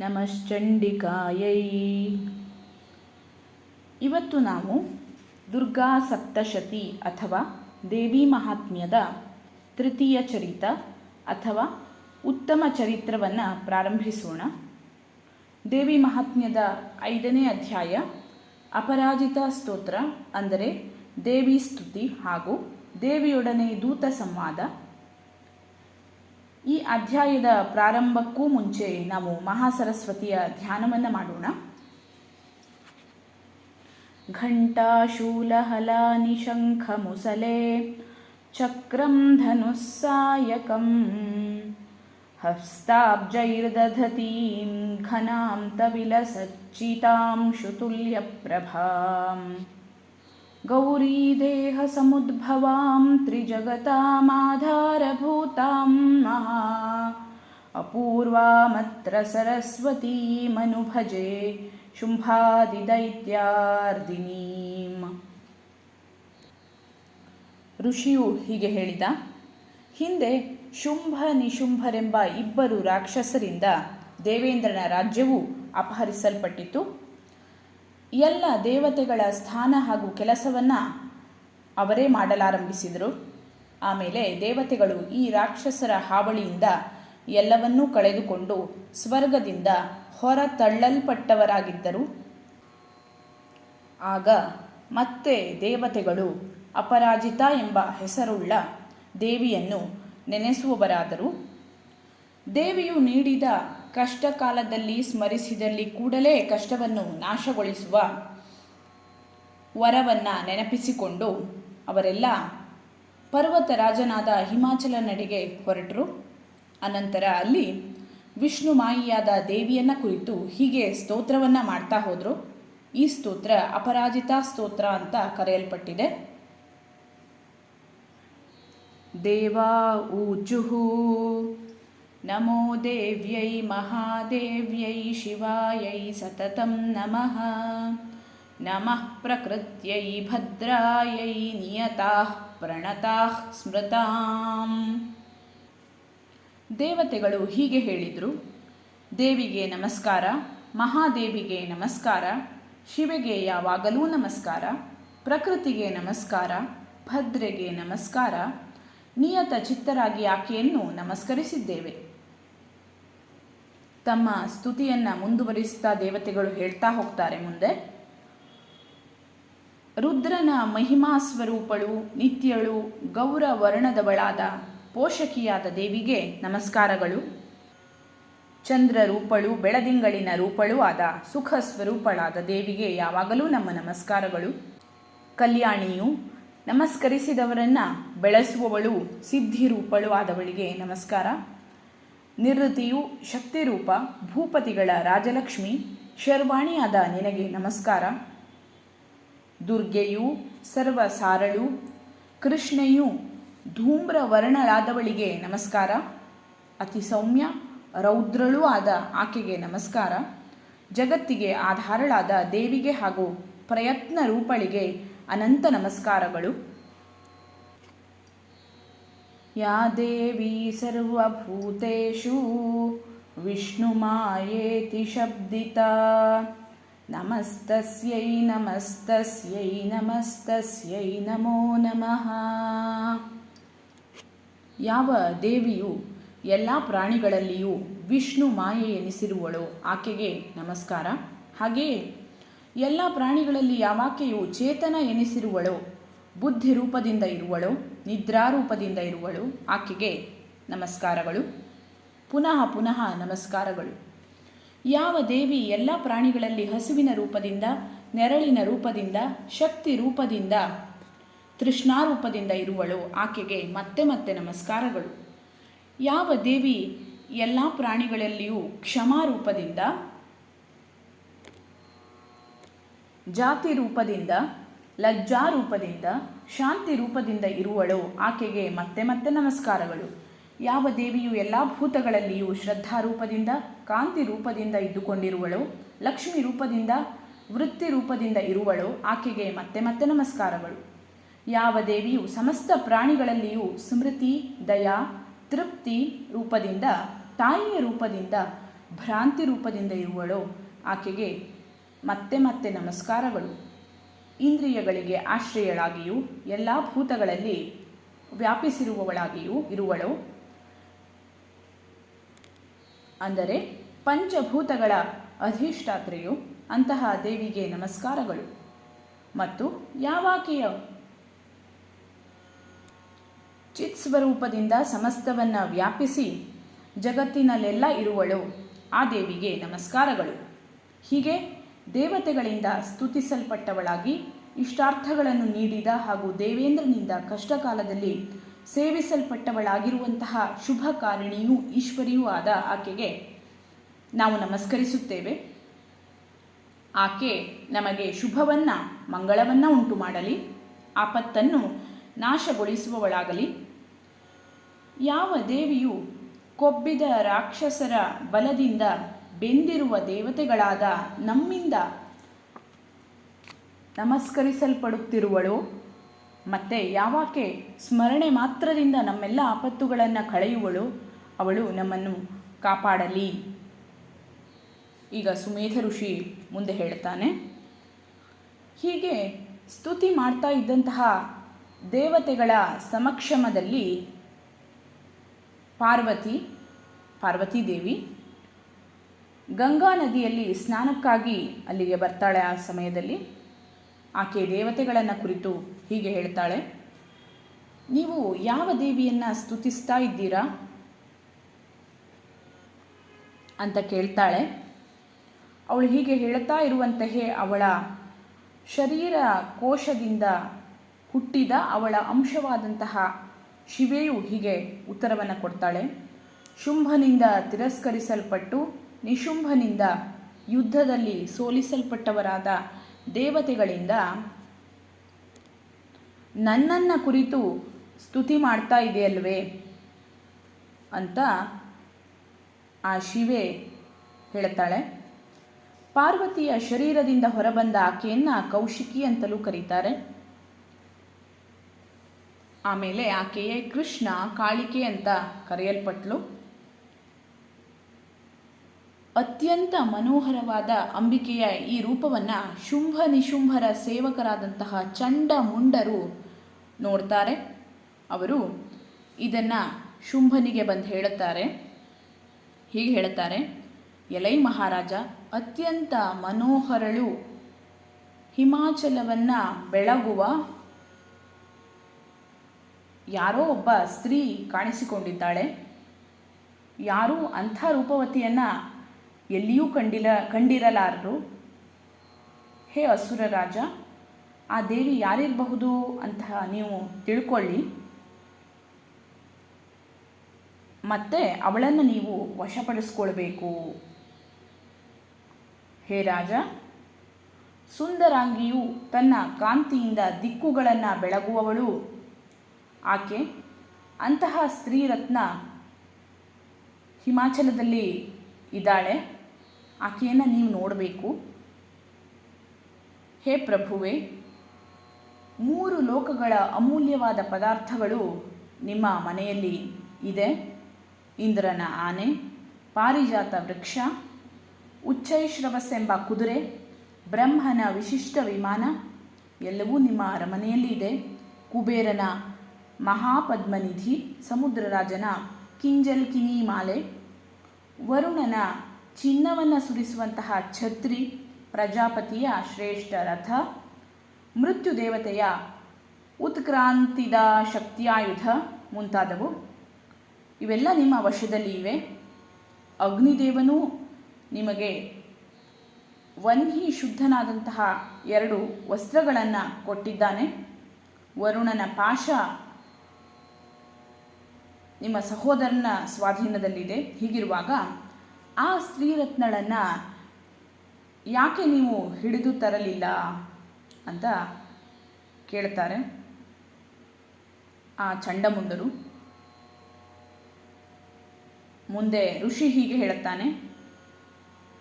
ನಮಶ್ಚಂಡಿಕಾಯೈ. ಇವತ್ತು ನಾವು ದುರ್ಗಾ ಸಪ್ತಶತಿ ಅಥವಾ ದೇವಿ ಮಹಾತ್ಮ್ಯದ ತೃತೀಯ ಚರಿತ ಅಥವಾ ಉತ್ತಮ ಚರಿತ್ರವನ್ನು ಪ್ರಾರಂಭಿಸೋಣ. ದೇವಿ ಮಹಾತ್ಮ್ಯದ ಐದನೇ ಅಧ್ಯಾಯ ಅಪರಾಜಿತ ಸ್ತೋತ್ರ, ಅಂದರೆ ದೇವಿ ಸ್ತುತಿ ಹಾಗೂ ದೇವಿಯೊಡನೆ ದೂತ ಸಂವಾದ ಈ ಅಧ್ಯಾಯದ ಪ್ರಾರಂಭಕ್ಕೂ ಮುಂಚೆ ನಾವು ಮಹಾಸರಸ್ವತಿಯ ಧ್ಯಾನವನ್ನು ಮಾಡೋಣ घण्टाशूलहलानि शङ्खमुसले चक्रं धनुस्सायकं हस्ताब्जैर्दधतीं घनां तविलसच्चितां शुतुल्यप्रभां गौरीदेहसमुद्भवां त्रिजगतामाधारभूतां महा अपूर्वामत्र सरस्वतीमनुभजे ಶುಂಭಾದಿದೈತ್ಯಾರ್ದಿನೀಂ ಋಷಿಯು ಹೀಗೆ ಹೇಳಿದ ಹಿಂದೆ ಶುಂಭ ನಿಶುಂಭರೆಂಬ ಇಬ್ಬರು ರಾಕ್ಷಸರಿಂದ ದೇವೇಂದ್ರನ ರಾಜ್ಯವು ಅಪಹರಿಸಲ್ಪಟ್ಟಿತು ಎಲ್ಲ ದೇವತೆಗಳ ಸ್ಥಾನ ಹಾಗೂ ಕೆಲಸವನ್ನು ಅವರೇ ಮಾಡಲಾರಂಭಿಸಿದರು ಆಮೇಲೆ ದೇವತೆಗಳು ಈ ರಾಕ್ಷಸರ ಹಾವಳಿಯಿಂದ ಎಲ್ಲವನ್ನೂ ಕಳೆದುಕೊಂಡು ಸ್ವರ್ಗದಿಂದ ಹೊರ ತಳ್ಳಲ್ಪಟ್ಟವರಾಗಿದ್ದರು ಆಗ ಮತ್ತೆ ದೇವತೆಗಳು ಅಪರಾಜಿತ ಎಂಬ ಹೆಸರುಳ್ಳ ದೇವಿಯನ್ನು ನೆನೆಸುವವರಾದರು. ದೇವಿಯು ನೀಡಿದ ಕಷ್ಟ ಕಾಲದಲ್ಲಿ ಸ್ಮರಿಸಿದಲ್ಲಿ ಕೂಡಲೇ ಕಷ್ಟವನ್ನು ನಾಶಗೊಳಿಸುವ ವರವನ್ನು ನೆನಪಿಸಿಕೊಂಡು ಅವರೆಲ್ಲ ಪರ್ವತ ರಾಜನಾದ ಹಿಮಾಚಲ ನಡೆಗೆ ಹೊರಟರು. ಅನಂತರ ಅಲ್ಲಿ ವಿಷ್ಣು ಮಾಯಿಯಾದ ದೇವಿಯನ್ನ ಕುರಿತು ಹೀಗೆ ಸ್ತೋತ್ರವನ್ನು ಮಾಡ್ತಾ ಹೋದರು. ಈ ಸ್ತೋತ್ರ ಅಪರಾಜಿತ ಸ್ತೋತ್ರ ಅಂತ ಕರೆಯಲ್ಪಟ್ಟಿದೆ. ದೇವಾ ಊಚುಹು, ನಮೋ ದೇವ್ಯೈ ಮಹಾದೇವ್ಯೈ ಶಿವಾಯೈ ಸತತಂ ನಮಃ. ನಮಃ ಪ್ರಕೃತ್ಯೈ ಭದ್ರಾಯೈ ನಿಯತಾಃ. ಪ್ರಣತಾಃ ಸ್ಮೃತಾಂ. ದೇವತೆಗಳು ಹೀಗೆ ಹೇಳಿದರು, ದೇವಿಗೆ ನಮಸ್ಕಾರ, ಮಹಾದೇವಿಗೆ ನಮಸ್ಕಾರ, ಶಿವೆಗೆ ಯಾವಾಗಲೂ ನಮಸ್ಕಾರ, ಪ್ರಕೃತಿಗೆ ನಮಸ್ಕಾರ, ಭದ್ರೆಗೆ ನಮಸ್ಕಾರ, ನಿಯತ ಚಿತ್ತರಾಗಿ ಆಕೆಯನ್ನು ನಮಸ್ಕರಿಸಿದ್ದೇವೆ. ತಮ್ಮ ಸ್ತುತಿಯನ್ನು ಮುಂದುವರಿಸುತ್ತಾ ದೇವತೆಗಳು ಹೇಳ್ತಾ ಹೋಗ್ತಾರೆ ಮುಂದೆ ರುದ್ರನ ಮಹಿಮಾ ಸ್ವರೂಪಳು, ನಿತ್ಯಳು ಗೌರ ವರ್ಣದವಳಾದ ಪೋಷಕಿಯಾದ ದೇವಿಗೆ ನಮಸ್ಕಾರಗಳು. ಚಂದ್ರ ರೂಪಳು ಬೆಳದಿಂಗಳಿನ ರೂಪಳು ಆದ ಸುಖ ಸ್ವರೂಪಳಾದ ದೇವಿಗೆ ಯಾವಾಗಲೂ ನಮ್ಮ ನಮಸ್ಕಾರಗಳು. ಕಲ್ಯಾಣಿಯು ನಮಸ್ಕರಿಸಿದವರನ್ನ ಬೆಳೆಸುವವಳು ಸಿದ್ಧಿ ರೂಪಳು ಆದವಳಿಗೆ ನಮಸ್ಕಾರ. ನಿವೃತ್ತಿಯು ಶಕ್ತಿರೂಪ, ಭೂಪತಿಗಳ ರಾಜಲಕ್ಷ್ಮಿ, ಶರ್ವಾಣಿಯಾದ ನಿನಗೆ ನಮಸ್ಕಾರ. ದುರ್ಗೆಯು ಸರ್ವಸಾರಳು, ಕೃಷ್ಣೆಯು ಧೂಮ್ರ ವರ್ಣಳಾದವಳಿಗೆ ನಮಸ್ಕಾರ ಅತಿ ಸೌಮ್ಯ ರೌದ್ರಳೂ ಆದ ಆಕೆಗೆ ನಮಸ್ಕಾರ, ಜಗತ್ತಿಗೆ ಆಧಾರಳಾದ ದೇವಿಗೆ ಹಾಗೂ ಪ್ರಯತ್ನ ರೂಪಳಿಗೆ ಅನಂತ ನಮಸ್ಕಾರಗಳು. ಯಾ ದೇವಿ ಸರ್ವಭೂತೇಷು ವಿಷ್ಣುಮಾಯೇತಿ ಶಬ್ದಿತಾ. ನಮಸ್ತಸ್ಯೈ ನಮಸ್ತಸ್ಯೈ ನಮಸ್ತಸ್ಯೈ ನಮೋ ನಮಃ ಯಾವ ದೇವಿಯು ಎಲ್ಲ ಪ್ರಾಣಿಗಳಲ್ಲಿಯೂ ವಿಷ್ಣು ಮಾಯೆ ಎನಿಸಿರುವಳೋ, ಆಕೆಗೆ ನಮಸ್ಕಾರ. ಹಾಗೆಯೇ ಎಲ್ಲ ಪ್ರಾಣಿಗಳಲ್ಲಿ ಯಾವಾಕೆಯು ಚೇತನ ಎನಿಸಿರುವಳೋ, ಬುದ್ಧಿ ರೂಪದಿಂದ ಇರುವಳೋ ನಿದ್ರಾರೂಪದಿಂದ ಇರುವಳು, ಆಕೆಗೆ ನಮಸ್ಕಾರಗಳು. ಪುನಃ ಪುನಃ ನಮಸ್ಕಾರಗಳು. ಯಾವ ದೇವಿ ಎಲ್ಲ ಪ್ರಾಣಿಗಳಲ್ಲಿ ಹಸುವಿನ ರೂಪದಿಂದ, ನೆರಳಿನ ರೂಪದಿಂದ, ಶಕ್ತಿ ರೂಪದಿಂದ, ತೃಷ್ಣಾರೂಪದಿಂದ ಇರುವಳು, ಆಕೆಗೆ ಮತ್ತೆ ಮತ್ತೆ ನಮಸ್ಕಾರಗಳು. ಯಾವ ದೇವಿ ಎಲ್ಲ ಪ್ರಾಣಿಗಳಲ್ಲಿಯೂ ಕ್ಷಮಾರೂಪದಿಂದ, ಜಾತಿ ರೂಪದಿಂದ, ಲಜ್ಜಾರೂಪದಿಂದ, ಶಾಂತಿ ರೂಪದಿಂದ ಇರುವಳು, ಆಕೆಗೆ ಮತ್ತೆ ಮತ್ತೆ ನಮಸ್ಕಾರಗಳು. ಯಾವ ದೇವಿಯು ಎಲ್ಲ ಭೂತಗಳಲ್ಲಿಯೂ ಶ್ರದ್ಧಾರೂಪದಿಂದ, ಕಾಂತಿ ರೂಪದಿಂದ ಇದ್ದುಕೊಂಡಿರುವಳೋ, ಲಕ್ಷ್ಮಿ ರೂಪದಿಂದ, ವೃತ್ತಿ ರೂಪದಿಂದ ಇರುವಳೋ, ಆಕೆಗೆ ಮತ್ತೆ ಮತ್ತೆ ನಮಸ್ಕಾರಗಳು. ಯಾವ ದೇವಿಯು ಸಮಸ್ತ ಪ್ರಾಣಿಗಳಲ್ಲಿಯೂ ಸ್ಮೃತಿ, ದಯಾ, ತೃಪ್ತಿ ರೂಪದಿಂದ, ತಾಯಿಯ ರೂಪದಿಂದ, ಭ್ರಾಂತಿ ರೂಪದಿಂದ ಇರುವಳೋ, ಆಕೆಗೆ ಮತ್ತೆ ಮತ್ತೆ ನಮಸ್ಕಾರಗಳು. ಇಂದ್ರಿಯಗಳಿಗೆ ಆಶ್ರಯಳಾಗಿಯೂ, ಎಲ್ಲ ಭೂತಗಳಲ್ಲಿ ವ್ಯಾಪಿಸಿರುವವಳಾಗಿಯೂ ಇರುವಳು ಅಂದರೆ ಪಂಚಭೂತಗಳ ಅಧಿಷ್ಠಾತ್ರೆಯು ಅಂತಹ ದೇವಿಗೆ ನಮಸ್ಕಾರಗಳು. ಮತ್ತು ಯಾವಾಕೆಯ ಚಿತ್ ಸ್ವರೂಪದಿಂದ ಸಮಸ್ತವನ್ನ ವ್ಯಾಪಿಸಿ ಜಗತ್ತಿನಲ್ಲೆಲ್ಲ ಇರುವಳು ಆ ದೇವಿಗೆ ನಮಸ್ಕಾರಗಳು. ಹೀಗೆ ದೇವತೆಗಳಿಂದ ಸ್ತುತಿಸಲ್ಪಟ್ಟವಳಾಗಿ ಇಷ್ಟಾರ್ಥಗಳನ್ನು ನೀಡಿದ ಹಾಗೂ ದೇವೇಂದ್ರನಿಂದ ಕಷ್ಟಕಾಲದಲ್ಲಿ ಸೇವಿಸಲ್ಪಟ್ಟವಳಾಗಿರುವಂತಹ ಶುಭ ಕಾರಿಣಿಯೂ ಈಶ್ವರಿಯೂ ಆದ ಆಕೆಗೆ ನಾವು ನಮಸ್ಕರಿಸುತ್ತೇವೆ. ಆಕೆ ನಮಗೆ ಶುಭವನ್ನು, ಮಂಗಳವನ್ನು ಉಂಟು ಮಾಡಲಿ. ಆಪತ್ತನ್ನು ನಾಶಗೊಳಿಸುವವಳಾಗಲಿ. ಯಾವ ದೇವಿಯು ಕೊಬ್ಬಿದ ರಾಕ್ಷಸರ ಬಲದಿಂದ ಬೆಂದಿರುವ ದೇವತೆಗಳಾದ ನಮ್ಮಿಂದ ನಮಸ್ಕರಿಸಲ್ಪಡುತ್ತಿರುವಳೋ ಮತ್ತೆ ಯಾವಾಕೆ ಸ್ಮರಣೆ ಮಾತ್ರದಿಂದ ನಮ್ಮೆಲ್ಲ ಆಪತ್ತುಗಳನ್ನು ಕಳೆಯುವಳು, ಅವಳು ನಮ್ಮನ್ನು ಕಾಪಾಡಲಿ. ಈಗ ಸುಮೇಧ ಋಷಿ ಮುಂದೆ ಹೇಳ್ತಾನೆ, ಹೀಗೆ ಸ್ತುತಿ ಮಾಡ್ತಾ ಇದ್ದಂತಹ ದೇವತೆಗಳ ಸಮಕ್ಷಮದಲ್ಲಿ ಪಾರ್ವತಿ ಪಾರ್ವತಿ ದೇವಿ ಗಂಗಾ ನದಿಯಲ್ಲಿ ಸ್ನಾನಕ್ಕಾಗಿ ಅಲ್ಲಿಗೆ ಬರ್ತಾಳೆ ಆ ಸಮಯದಲ್ಲಿ. ಆಕೆ ದೇವತೆಗಳನ್ನು ಕುರಿತು ಹೀಗೆ ಹೇಳ್ತಾಳೆ, ನೀವು ಯಾವ ದೇವಿಯನ್ನು ಸ್ತುತಿಸ್ತಾ ಇದ್ದೀರಾ? ಅಂತ ಕೇಳ್ತಾಳೆ. ಅವಳು ಹೀಗೆ ಹೇಳ್ತಾ ಇರುವಂತೆಯೇ ಅವಳ ಶರೀರ ಕೋಶದಿಂದ ಹುಟ್ಟಿದ ಅವಳ ಅಂಶವಾದಂತಹ ಶಿವೆಯು ಹೀಗೆ ಉತ್ತರವನ್ನು ಕೊಡ್ತಾಳೆ. ಶುಂಭನಿಂದ ತಿರಸ್ಕರಿಸಲ್ಪಟ್ಟು ನಿಶುಂಭನಿಂದ ಯುದ್ಧದಲ್ಲಿ ಸೋಲಿಸಲ್ಪಟ್ಟವರಾದ ದೇವತೆಗಳಿಂದ ನನ್ನನ್ನು ಕುರಿತು ಸ್ತುತಿ ಮಾಡ್ತಾ ಇದೆಯಲ್ವೇ ಅಂತ ಆ ಶಿವೆ ಹೇಳ್ತಾಳೆ. ಪಾರ್ವತಿಯ ಶರೀರದಿಂದ ಹೊರಬಂದ ಆಕೆಯನ್ನ ಕೌಶಿಕಿ ಅಂತಲೂ ಕರೀತಾರೆ. ಆಮೇಲೆ ಆಕೆಯೇ ಕೃಷ್ಣ, ಕಾಳಿಕೆ ಅಂತ ಕರೆಯಲ್ಪಟ್ಲು. ಅತ್ಯಂತ ಮನೋಹರವಾದ ಅಂಬಿಕೆಯ ಈ ರೂಪವನ್ನು ಶುಂಭ ನಿಶುಂಭರ ಸೇವಕರಾದಂತಹ ಚಂಡ ಮುಂಡರು ನೋಡ್ತಾರೆ. ಅವರು ಇದನ್ನು ಶುಂಭನಿಗೆ ಬಂದು ಹೇಳುತ್ತಾರೆ. ಹೀಗೆ ಹೇಳುತ್ತಾರೆ, ಎಲೈ ಮಹಾರಾಜ, ಅತ್ಯಂತ ಮನೋಹರಳು, ಹಿಮಾಚಲವನ್ನು ಬೆಳಗುವ ಯಾರೋ ಒಬ್ಬ ಸ್ತ್ರೀ ಕಾಣಿಸಿಕೊಂಡಿದ್ದಾಳೆ. ಯಾರೂ ಅಂಥ ರೂಪವತಿಯನ್ನು ಎಲ್ಲಿಯೂ ಕಂಡಿಲ, ಕಂಡಿರಲಾರರು. ಹೇ ಅಸುರ ರಾಜ, ಆ ದೇವಿ ಯಾರಿರಬಹುದು ಅಂತ ನೀವು ತಿಳ್ಕೊಳ್ಳಿ. ಮತ್ತೆ ಅವಳನ್ನು ನೀವು ವಶಪಡಿಸ್ಕೊಳ್ಬೇಕು. ಹೇ ರಾಜ, ಸುಂದರಾಂಗಿಯು ತನ್ನ ಕಾಂತಿಯಿಂದ ದಿಕ್ಕುಗಳನ್ನು ಬೆಳಗುವವಳು. ಆಕೆ ಅಂತಹ ಸ್ತ್ರೀರತ್ನ ಹಿಮಾಚಲದಲ್ಲಿ ಇದ್ದಾಳೆ. ಆಕೆಯನ್ನು ನೀವು ನೋಡಬೇಕು. ಹೇ ಪ್ರಭುವೆ, ಮೂರು ಲೋಕಗಳ ಅಮೂಲ್ಯವಾದ ಪದಾರ್ಥಗಳು ನಿಮ್ಮ ಮನೆಯಲ್ಲಿ ಇದೆ. ಇಂದ್ರನ ಆನೆ, ಪಾರಿಜಾತ ವೃಕ್ಷ ಉಚ್ಚೈಶ್ರವಸ್ ಎಂಬ ಕುದುರೆ, ಬ್ರಹ್ಮನ ವಿಶಿಷ್ಟ ವಿಮಾನ, ಎಲ್ಲವೂ ನಿಮ್ಮ ಅರಮನೆಯಲ್ಲಿ ಇದೆ. ಕುಬೇರನ ಮಹಾಪದ್ಮನಿಧಿ ಸಮುದ್ರರಾಜನ ಕಿಂಜಲ್ಕಿನಿ ಮಾಲೆ ವರುಣನ ಚಿನ್ನವನ್ನು ಸುರಿಸುವಂತಹ ಛತ್ರಿ, ಪ್ರಜಾಪತಿಯ ಶ್ರೇಷ್ಠ ರಥ, ಮೃತ್ಯು ದೇವತೆಯ ಉತ್ಕ್ರಾಂತಿದ ಶಕ್ತಿಯಾಯುಧ ಮುಂತಾದವು. ಇವೆಲ್ಲ ನಿಮ್ಮ ವಶದಲ್ಲಿ ಇವೆ. ಅಗ್ನಿದೇವನು ನಿಮಗೆ ವನ್ಹಿ ಶುದ್ಧನಾದಂತಹ ಎರಡು ವಸ್ತ್ರಗಳನ್ನು ಕೊಟ್ಟಿದ್ದಾನೆ. ವರುಣನ ಪಾಶ ನಿಮ್ಮ ಸಹೋದರನ ಸ್ವಾಧೀನದಲ್ಲಿದೆ. ಹೀಗಿರುವಾಗ ಆ ಸ್ತ್ರೀರತ್ನಳನ್ನು ಯಾಕೆ ನೀವು ಹಿಡಿದು ತರಲಿಲ್ಲ ಅಂತ ಕೇಳ್ತಾರೆ ಆ ಚಂಡಮುಂಡರು. ಮುಂದೆ ಋಷಿ ಹೀಗೆ ಹೇಳುತ್ತಾನೆ,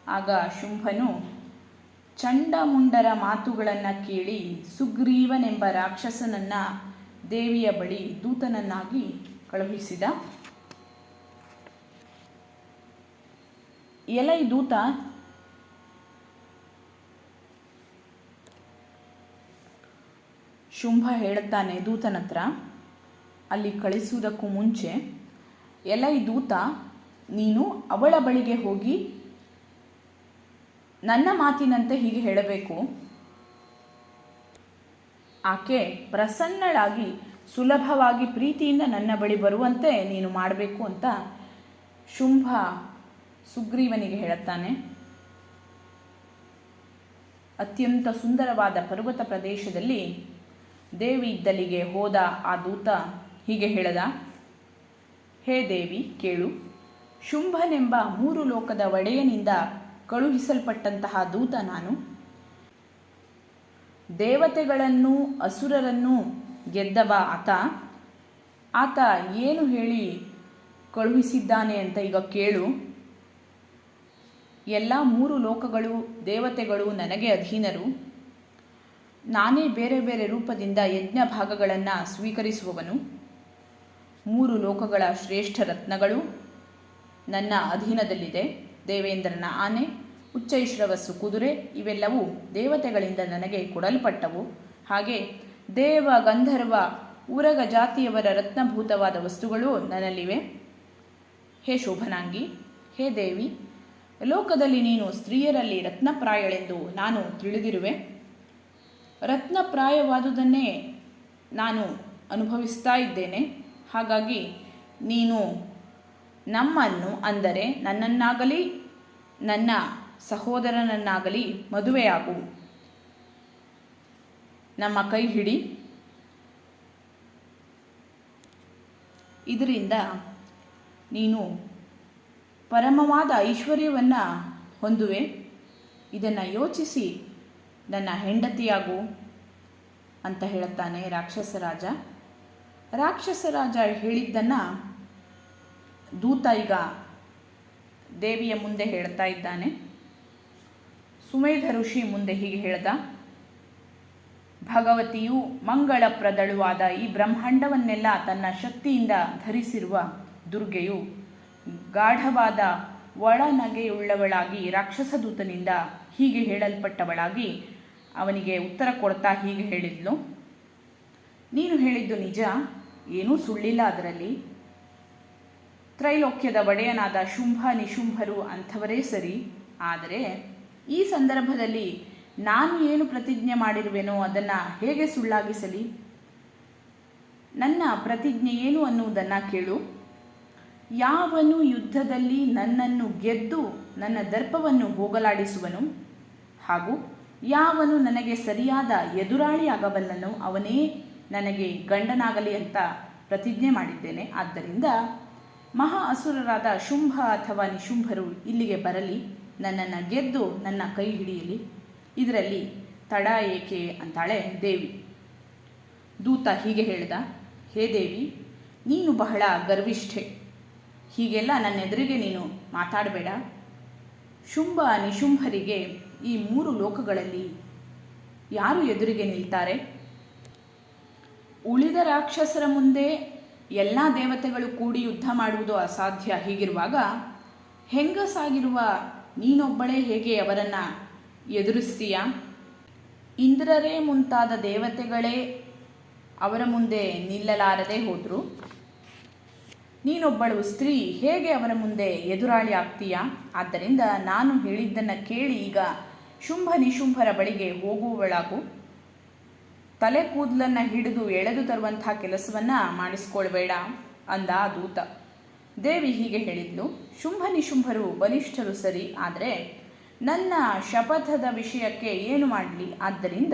ಆಗ ಶುಂಭನು ಚಂಡಮುಂಡರ ಮಾತುಗಳನ್ನು ಕೇಳಿ ಸುಗ್ರೀವನೆಂಬ ರಾಕ್ಷಸನನ್ನ ದೇವಿಯ ಬಳಿ ದೂತನನ್ನಾಗಿ ಕಳುಹಿಸಿದ. ಎಲೈ ದೂತ? ಶುಂಭ ಹೇಳುತ್ತಾನೆ ದೂತನ ಹತ್ರ. ಅಲ್ಲಿ ಕಳಿಸುವುದಕ್ಕೂ ಮುಂಚೆ, ಎಲೈ ದೂತ, ನೀನು ಅವಳ ಬಳಿಗೆ ಹೋಗಿ ನನ್ನ ಮಾತಿನಂತೆ ಹೀಗೆ ಹೇಳಬೇಕು. ಆಕೆ ಪ್ರಸನ್ನಳಾಗಿ, ಸುಲಭವಾಗಿ ಪ್ರೀತಿಯಿಂದ ನನ್ನ ಬಳಿ ಬರುವಂತೆ ನೀನು ಮಾಡಬೇಕು ಅಂತ ಶುಂಭ ಸುಗ್ರೀವನಿಗೆ ಹೇಳುತ್ತಾನೆ, ಅತ್ಯಂತ ಸುಂದರವಾದ ಪರ್ವತ ಪ್ರದೇಶದಲ್ಲಿ ದೇವಿ ಇದ್ದಲಿಗೆ ಹೋದ ಆ ದೂತ ಹೀಗೆ ಹೇಳದ, ಹೇ ದೇವಿ, ಕೇಳು. ಶುಂಭನೆಂಬ ಮೂರು ಲೋಕದ ಒಡೆಯನಿಂದ ಕಳುಹಿಸಲ್ಪಟ್ಟಂತಹ ದೂತ ನಾನು. ದೇವತೆಗಳನ್ನು ಅಸುರರನ್ನು ಗೆದ್ದವ ಆತ. ಆತ ಏನು ಹೇಳಿ ಕಳುಹಿಸಿದ್ದಾನೆ ಅಂತ ಈಗ ಕೇಳು. ಎಲ್ಲ ಮೂರು ಲೋಕಗಳು ದೇವತೆಗಳು ನನಗೆ ಅಧೀನರು. ನಾನೇ ಬೇರೆ ಬೇರೆ ರೂಪದಿಂದ ಯಜ್ಞ ಭಾಗಗಳನ್ನು ಸ್ವೀಕರಿಸುವವನು. ಮೂರು ಲೋಕಗಳ ಶ್ರೇಷ್ಠ ರತ್ನಗಳು ನನ್ನ ಅಧೀನದಲ್ಲಿದೆ. ದೇವೇಂದ್ರನ ಆನೆ ಉಚ್ಚೈಶ್ರವಸ್ಸು ಕುದುರೆ, ಇವೆಲ್ಲವೂ ದೇವತೆಗಳಿಂದ ನನಗೆ ಕೊಡಲ್ಪಟ್ಟವು. ಹಾಗೆ ದೇವ ಗಂಧರ್ವ ಉರಗ ಜಾತಿಯವರ ರತ್ನಭೂತವಾದ ವಸ್ತುಗಳು ನನ್ನಲ್ಲಿವೆ. ಹೇ ಶೋಭನಾಂಗಿ, ಹೇ ದೇವಿ ಲೋಕದಲ್ಲಿ ನೀನು ಸ್ತ್ರೀಯರಲ್ಲಿ ರತ್ನಪ್ರಾಯಳೆಂದು ನಾನು ತಿಳಿದಿರುವೆ. ರತ್ನಪ್ರಾಯವಾದುದನ್ನೇ ನಾನು ಅನುಭವಿಸ್ತಾ ಇದ್ದೇನೆ. ಹಾಗಾಗಿ ನೀನು ನಮ್ಮನ್ನು ಅಂದರೆ ನನ್ನನ್ನಾಗಲಿ, ನನ್ನ ಸಹೋದರನನ್ನಾಗಲಿ ಮದುವೆಯಾಗು. ನಮ್ಮ ಕೈ ಹಿಡಿ. ಇದರಿಂದ ನೀನು ಪರಮವಾದ ಐಶ್ವರ್ಯವನ್ನು ಹೊಂದುವೆ. ಇದನ್ನು ಯೋಚಿಸಿ ನನ್ನ ಹೆಂಡತಿಯಾಗು ಅಂತ ಹೇಳುತ್ತಾನೆ ರಾಕ್ಷಸ ರಾಜ ರಾಕ್ಷಸ ರಾಜ ಹೇಳಿದ್ದನ್ನು ದೂತ ಈಗ ದೇವಿಯ ಮುಂದೆ ಹೇಳ್ತಾ ಇದ್ದಾನೆ. ಸುಮೇಧ ಋಷಿ ಮುಂದೆ ಹೀಗೆ ಹೇಳ್ದ, ಭಗವತಿಯು ಮಂಗಳಪ್ರದಳುವಾದ ಈ ಬ್ರಹ್ಮಾಂಡವನ್ನೆಲ್ಲ ತನ್ನ ಶಕ್ತಿಯಿಂದ ಧರಿಸಿರುವ ದುರ್ಗೆಯು ಗಾಢವಾದ ಒಳನಗೆಯುಳ್ಳವಳಾಗಿ ರಾಕ್ಷಸದೂತನಿಂದ ಹೀಗೆ ಹೇಳಲ್ಪಟ್ಟವಳಾಗಿ ಅವನಿಗೆ ಉತ್ತರ ಕೊಡ್ತಾ ಹೀಗೆ ಹೇಳಿದ್ಲು. ನೀನು ಹೇಳಿದ್ದು ನಿಜ, ಏನೂ ಸುಳ್ಳಿಲ್ಲ ಅದರಲ್ಲಿ. ತ್ರೈಲೋಕ್ಯದ ಒಡೆಯನಾದ ಶುಂಭ ನಿಶುಂಭರು ಅಂಥವರೇ ಸರಿ, ಆದರೆ ಈ ಸಂದರ್ಭದಲ್ಲಿ ನಾನು ಏನು ಪ್ರತಿಜ್ಞೆ ಮಾಡಿರುವೆನೋ ಅದನ್ನು ಹೇಗೆ ಸುಳ್ಳಾಗಿಸಲಿ? ನನ್ನ ಪ್ರತಿಜ್ಞೆ ಏನು ಅನ್ನುವುದನ್ನು ಕೇಳು. ಯಾವನು ಯುದ್ಧದಲ್ಲಿ ನನ್ನನ್ನು ಗೆದ್ದು ನನ್ನ ದರ್ಪವನ್ನು ಹೋಗಲಾಡಿಸುವನು? ಹಾಗೂ ಯಾವನು ನನಗೆ ಸರಿಯಾದ ಎದುರಾಳಿಯಾಗಬಲ್ಲನೋ ಅವನೇ ನನಗೆ ಗಂಡನಾಗಲಿ ಅಂತ ಪ್ರತಿಜ್ಞೆ ಮಾಡಿದ್ದೇನೆ. ಆದ್ದರಿಂದ ಮಹಾ ಅಸುರರಾದ ಶುಂಭ ಅಥವಾ ನಿಶುಂಭರು ಇಲ್ಲಿಗೆ ಬರಲಿ, ನನ್ನನ್ನು ಗೆದ್ದು ನನ್ನ ಕೈ ಹಿಡಿಯಲಿ. ಇದರಲ್ಲಿ ತಡ ಏಕೆ ಅಂತಾಳೆ ದೇವಿ. ದೂತ ಹೀಗೆ ಹೇಳಿದ, ಹೇ ದೇವಿ, ನೀನು ಬಹಳ ಗರ್ವಿಷ್ಠೆ. ಹೀಗೆಲ್ಲ ನನ್ನ ಎದುರಿಗೆ ನೀನು ಮಾತಾಡಬೇಡ. ಶುಂಭ ನಿಶುಂಭರಿಗೆ ಈ ಮೂರು ಲೋಕಗಳಲ್ಲಿ ಯಾರು ಎದುರಿಗೆ ನಿಲ್ತಾರೆ? ಉಳಿದ ರಾಕ್ಷಸರ ಮುಂದೆ ಎಲ್ಲ ದೇವತೆಗಳು ಕೂಡಿ ಯುದ್ಧ ಮಾಡುವುದು ಅಸಾಧ್ಯ. ಹೀಗಿರುವಾಗ ಹೆಂಗಸಾಗಿರುವ ನೀನೊಬ್ಬಳೇ ಹೇಗೆ ಅವರನ್ನು ಎದುರಿಸ್ತೀಯ? ಇಂದ್ರರೇ ಮುಂತಾದ ದೇವತೆಗಳೇ ಅವರ ಮುಂದೆ ನಿಲ್ಲಲಾರದೆ ಹೋದರು. ನೀನೊಬ್ಬಳು ಸ್ತ್ರೀ, ಹೇಗೆ ಅವರ ಮುಂದೆ ಎದುರಾಳಿ ಆಗ್ತೀಯಾ? ಆದ್ದರಿಂದ ನಾನು ಹೇಳಿದ್ದನ್ನು ಕೇಳಿ ಈಗ ಶುಂಭ ನಿಶುಂಭರ ಬಳಿಗೆ ಹೋಗುವಳಾಗು. ತಲೆ ಕೂದಲನ್ನು ಹಿಡಿದು ಎಳೆದು ತರುವಂತಹ ಕೆಲಸವನ್ನು ಮಾಡಿಸ್ಕೊಳ್ಬೇಡ, ಅಂದ ದೂತ. ದೇವಿ ಹೀಗೆ ಹೇಳಿದ್ಲು. ಶುಂಭ ನಿಶುಂಭರು ಬಲಿಷ್ಠರು ಸರಿ, ಆದರೆ ನನ್ನ ಶಪಥದ ವಿಷಯಕ್ಕೆ ಏನು ಮಾಡಲಿ? ಆದ್ದರಿಂದ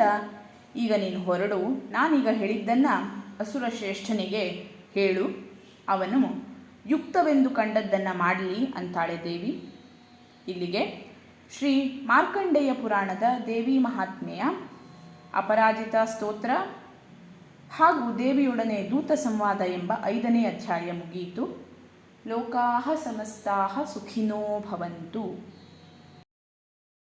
ಈಗ ನೀನು ಹೊರಡು. ನಾನೀಗ ಹೇಳಿದ್ದನ್ನು ಅಸುರ ಶ್ರೇಷ್ಠನಿಗೆ ಹೇಳು. ಅವನು, ಯುಕ್ತವೆಂದು ಕಂಡದ್ದನ್ನು ಮಾಡಲಿ ಅಂತಾಳೆ ದೇವಿ. ಇಲ್ಲಿಗೆ ಶ್ರೀ ಮಾರ್ಕಂಡೇಯ ಪುರಾಣದ ದೇವಿ ಮಹಾತ್ಮೆಯ ಅಪರಾಜಿತ ಸ್ತೋತ್ರ. ಹಾಗೂ ದೇವಿಯೊಡನೆ ದೂತ ಸಂವಾದ ಎಂಬ ಐದನೇ ಅಧ್ಯಾಯ ಮುಗಿಯಿತು ಲೋಕಾಹ ಸಮಸ್ತಾಹ ಸುಖಿನೋ ಭವಂತು.